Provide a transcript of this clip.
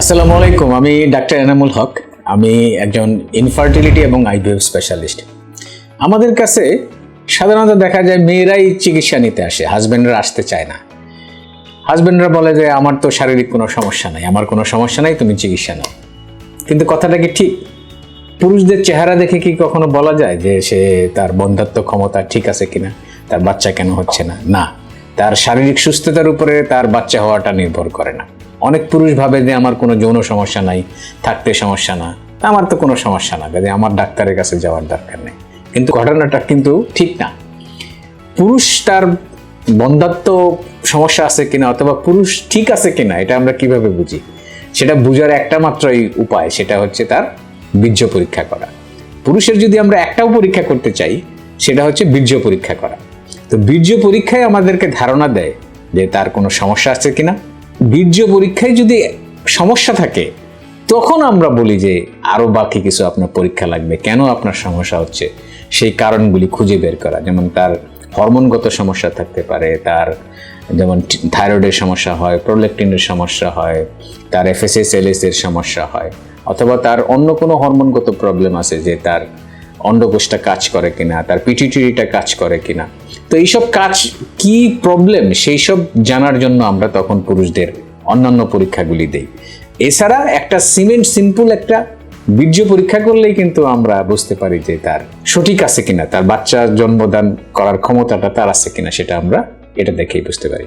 আসসালামু আলাইকুম, আমি ডাক্তার এনামুল হক। আমি একজন ইনফার্টিলিটি এবং আইভিএফ স্পেশালিস্ট আমাদের কাছে সাধারণত দেখা যায় মেয়েরাই চিকিৎসা নিতে আসে হাজব্যান্ডরা আসতে চায় না। হাজব্যান্ডরা বলে যে, আমার তো শারীরিক কোনো সমস্যা নাই, আমার কোনো সমস্যা নাই, তুমি চিকিৎসা নাও। কিন্তু কথাটা কি ঠিক? পুরুষদের চেহারা দেখে কি কখনো বলা যায় যে, সে তার বন্ধাত্ম ক্ষমতা ঠিক আছে কিনা? তার বাচ্চা কেন হচ্ছে না? না, তার শারীরিক সুস্থতার উপরে তার বাচ্চা হওয়াটা নির্ভর করে না। অনেক পুরুষ ভাবে যে আমার কোনো যৌন সমস্যা নাই, থাকতে সমস্যা না। আমার তো কোনো সমস্যা না কাজে আমার ডাক্তারের কাছে যাওয়ার দরকার নেই। কিন্তু ঘটনাটা কিন্তু ঠিক না। পুরুষ তার বন্ধাত্ম সমস্যা আছে কিনা অথবা পুরুষ ঠিক আছে কিনা, এটা আমরা কীভাবে বুঝি? সেটা বুঝার একটা মাত্রই উপায়, সেটা হচ্ছে তার বীর্য পরীক্ষা করা। পুরুষের যদি আমরা একটাও পরীক্ষা করতে চাই, সেটা হচ্ছে বীর্য পরীক্ষা করা। তো বীর্য পরীক্ষায় আমাদেরকে ধারণা দেয় যে তার কোনো সমস্যা আছে কিনা। বীর্য পরীক্ষায় যদি সমস্যা থাকে, তখন আমরা বলি যে আরও বাকি কিছু আপনার পরীক্ষা লাগবে। কেন আপনার সমস্যা হচ্ছে? সেই কারণগুলি খুঁজে বের করা। যেমন তার হরমোনগত সমস্যা থাকতে পারে, তার যেমন থাইরয়েডের সমস্যা হয়, প্রোলেকটিনের সমস্যা হয়, তার এফএসএস এলএস এর সমস্যা হয়, অথবা তার অন্য কোনো হরমোনগত প্রবলেম আছে যে তার অন্ডকোষটা কাজ করে কিনা, তার পিটিটিটা কাজ করে কিনা। তো এইসব কাজ কি প্রবলেম সেই সব জানার জন্য আমরা তখন পুরুষদের অন্যান্য পরীক্ষাগুলি দেই। এছাড়া একটা সিমেন্ট সিম্পল একটা বীর্য পরীক্ষা করলেই কিন্তু আমরা বুঝতে পারি যে তার সঠিক আছে কিনা, তার বাচ্চা জন্মদান করার ক্ষমতাটা তার আছে কিনা, সেটা আমরা এটা দেখেই বুঝতে পারি।